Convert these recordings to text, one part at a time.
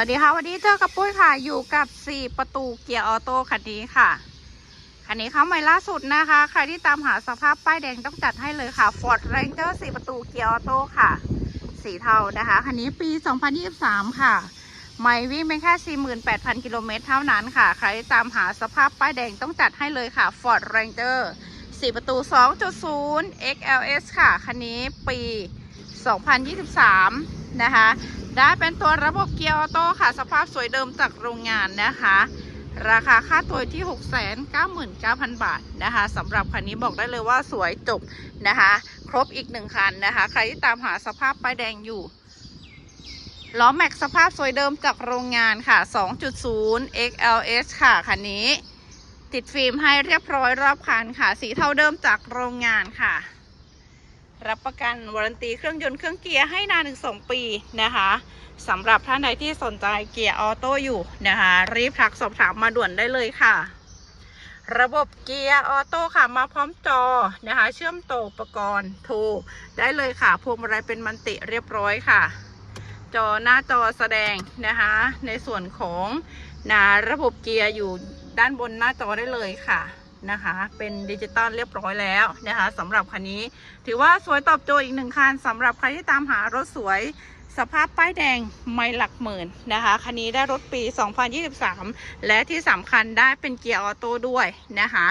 วัสดีค่ะวันนี้เจอกับปุ้ยค่ะ อยู่กับ 4 ประตูเกียร์ออโต้คันนี้ค่ะ คันนี้เข้าใหม่ล่าสุดนะคะ ใครที่ตามหาสภาพป้ายแดงต้องจัดให้เลยค่ะ Ford Ranger 4 ประตูเกียร์ออโต้ค่ะ สีเทานะคะ คันนี้ปี 2023 ค่ะ ไม่วิ่งเป็นแค่ 48,000 กิโลเมตรเท่านั้นค่ะ ใครที่ตามหาสภาพป้ายแดงต้องจัดให้เลยค่ะ Ford Ranger 4 ประตู 2.0 XLS ค่ะ คันนี้ปี 2023 นะคะ ได้เป็นตัวระบบเกียร์ออโต้ค่ะ สภาพสวยเดิมจากโรงงานนะคะ ราคาค่าตัวที่ 699,000 บาทนะคะสำหรับคันนี้บอกได้เลยว่าสวยจบนะคะ ครบอีกหนึ่งคันนะคะ ใครที่ตามหาสภาพป้ายแดงอยู่ล้อแม็กสภาพสวยเดิมจากโรงงานค่ะ 2.0 XLS ค่ะ คันนี้ ติดฟิล์มให้เรียบร้อยรอบคันค่ะ สีเทาเดิมจากโรงงานค่ะ รับประกันวารันตีเครื่องยนต์เครื่องเกียร์ให้นานถึง2ปีนะคะสำหรับท่านใดที่สนใจเกียร์ออโต้อยู่นะคะ รีบทักสอบถามมาด่วนได้เลยค่ะ ระบบเกียร์ออโต้ค่ะมาพร้อมจอนะคะ เชื่อมต่ออุปกรณ์โทรได้เลยค่ะพวงมาลัยเป็นมันติเรียบร้อยค่ะ จอหน้าจอแสดงนะคะ ในส่วนของนะระบบเกียร์อยู่ด้านบนหน้าจอได้เลยค่ะ นะคะ เป็นดิจิตอลเรียบร้อยแล้วนะคะสำหรับคันนี้ ถือว่าสวยตอบโจทย์อีกหนึ่งคันสำหรับใครที่ตามหารถสวยสภาพป้ายแดงไม่หลักหมื่นนะคะ คันนี้ได้รถปี 2023 และที่สำคัญได้เป็นเกียร์ออโต้ด้วยนะคะ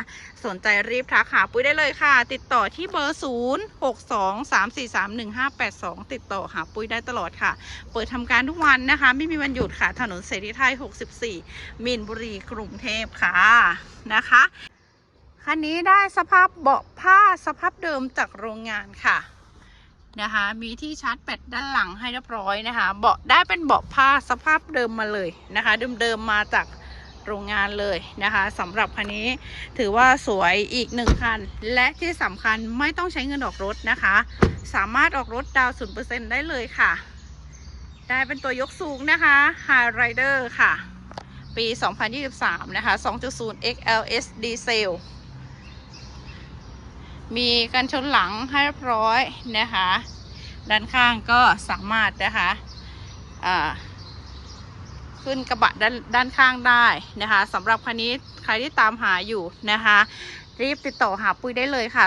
สนใจรีบทักหาปุ้ยได้เลยค่ะ ติดต่อที่เบอร์ 0 6 2 3 4 3 1 5 8 2 ติดต่อหาปุ้ยได้ตลอดค่ะ เปิดทำการทุกวันนะคะ ไม่มีวันหยุดค่ะ ถนนเสรีไทย 64 มีนบุรีกรุงเทพค่ะนะคะ คันนี้ได้สภาพเบาะผ้าสภาพเดิมจากโรงงานค่ะนะคะ มีที่ชาร์จแบตด้านหลังให้เรียบร้อยนะคะ เบาะได้เป็นเบาะผ้าสภาพเดิมมาเลยนะคะ เดิมๆมาจากโรงงานเลยนะคะสำหรับคันนี้ถือว่าสวยอีกหนึ่งคัน และที่สำคัญไม่ต้องใช้เงินออกรถนะคะ สามารถออกรถดาวศูนเปอร์เซ็นได้เลยค่ะ ได้เป็นตัวยกสูงนะคะ High Rider ค่ะ ปี 2023 นะคะ 2.0 XLS Diesel มีกันชนหลังให้เรียบร้อยนะคะ ด้านข้างก็สามารถนะคะขึ้นกระบะด้านด้านข้างได้นะคะสำหรับคันนี้ใครที่ตามหาอยู่นะคะ รีบติดต่อหาปุ้ยได้เลยค่ะ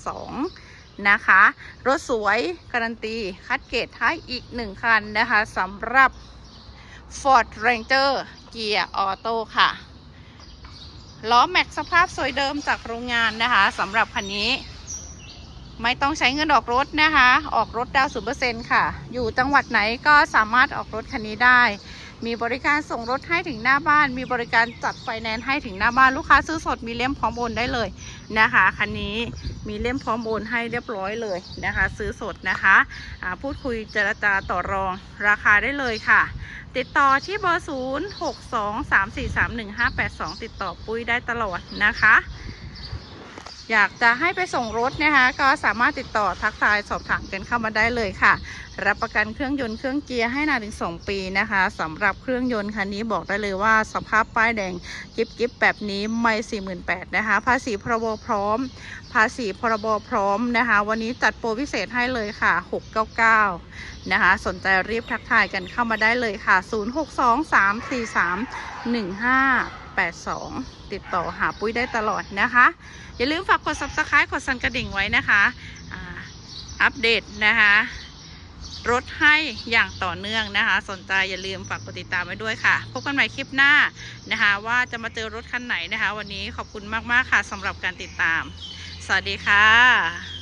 0623431582 นะคะ รถสวยการันตี คัดเกรดให้อีกหนึ่งคันนะคะสำหรับ Ford Ranger เกียร์ออโต้ค่ะ ล้อแม็กสภาพสวยเดิมจากโรงงานนะคะสำหรับคันนี้ ไม่ต้องใช้เงินออกรถนะคะ ออกรถดาวศูนเปอร์เซ็นค่ะ อยู่จังหวัดไหนก็สามารถออกรถคันนี้ได้ มีบริการส่งรถให้ถึงหน้าบ้าน มีบริการจัดไฟแนนซ์ให้ถึงหน้าบ้านลูกค้าซื้อสดมีเล่มพร้อมโอนได้เลยนะคะคันนี้มีเล่มพร้อมโอนให้เรียบร้อยเลยนะคะ ซื้อสดนะคะอ่าพูดคุยเจรจาต่อรองราคาได้เลยค่ะ ติดต่อที่เบอร์ 0 6 2 3 4 3 1 5 8 2 ติดต่อปุ้ยได้ตลอดนะคะ อยากจะให้ไปส่งรถนะคะก็สามารถติดต่อทักทายสอบถามกันเข้ามาได้เลยค่ะ รับประกันเครื่องยนต์เครื่องเกียร์ให้นานถึง 2 ปีนะคะสำหรับเครื่องยนต์คันนี้บอกได้เลยว่าสภาพป้ายแดงกิบกิบแบบนี้ไม่48,000นะคะภาษีพรบพร้อม ภาษีพรบพร้อมนะคะ วันนี้จัดโปรพิเศษให้เลยค่ะ 699 นะคะ สนใจรีบทักทายกันเข้ามาได้เลยค่ะ 082 ติดต่อหาปุ้ยได้ตลอดนะคะ อย่าลืมฝากกด subscribe กดสั่นกระดิ่งไว้นะคะอัปเดตนะคะรถให้อย่างต่อเนื่องนะคะ สนใจอย่าลืมฝากกดติดตามไว้ด้วยค่ะ พบกันใหม่คลิปหน้านะคะ ว่าจะมาเจอรถคันไหนนะคะ วันนี้ขอบคุณมาก ๆ ค่ะสำหรับการติดตาม สวัสดีค่ะ